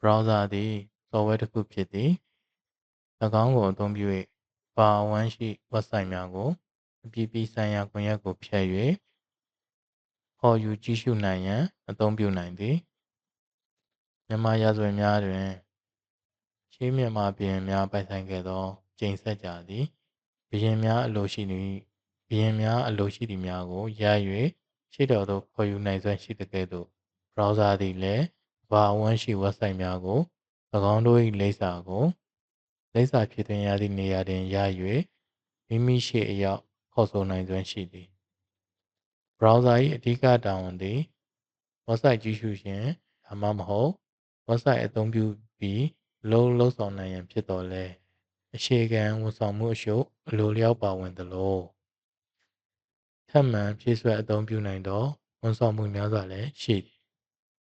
browser သည် software တစ်ခုဖြစ်သည်၎င်းကိုအသုံးပြု၍ကမ္ဘာအဝှမ်းရှိဝက်ဆိုက်များကိုအပြည်ပြည်ဆိုင်ရာကွန်ရက်ကိုဖြတ်၍ခေါ်ယူကြည့်ရှုနိုင်ရန်အသုံးပြုနိုင်သည်မြန်မာရာဇဝင်များတွင်ရှေးမြန်မာဘုရင်များပိုင်ဆိုင်ခဲ့သောကျိန်စက်ကြာသည်ဘုရင်များအလိုရှိသည်ဘုရင်များအလိုရှိသည်များကိုရိုက်၍ရှေ့တော်သို့ခေါ်ယူနိုင်စွမ်းရှိသကဲ့သို့ browser သည်လည်းကမ္ဘာအဝှမ်းရှိဝက်ဆိုက်များကို၎င်းတို့၏လိပ်စာကိုလိပ်စာဖြည့်သွင်းရသည့်နေရာတွင်ရိုက်၍မိမိရှေ့အရောက်ခေါ်ဆိုနိုင်စွမ်းရှိသည် browser ၏အဓိကတာဝန်သည်ဝက်ဆိုက်ကြည့်ရှုခြင်းဒါမှမဟုတ်ဝက်ဆိုက်အသုံးပြုပြီးအလုပ်လုပ်ဆောင်နိုင်ရန်ဖြစ်သော်လည်းအခြေခံဝန်ဆောင်မှုအချို့အလိုအလျောက်ပါဝင်သလိုထပ်မံဖြည့်စွက်အသုံးပြုနိုင်သောဝန်ဆောင်မှုများစွာလည်းရှိသည်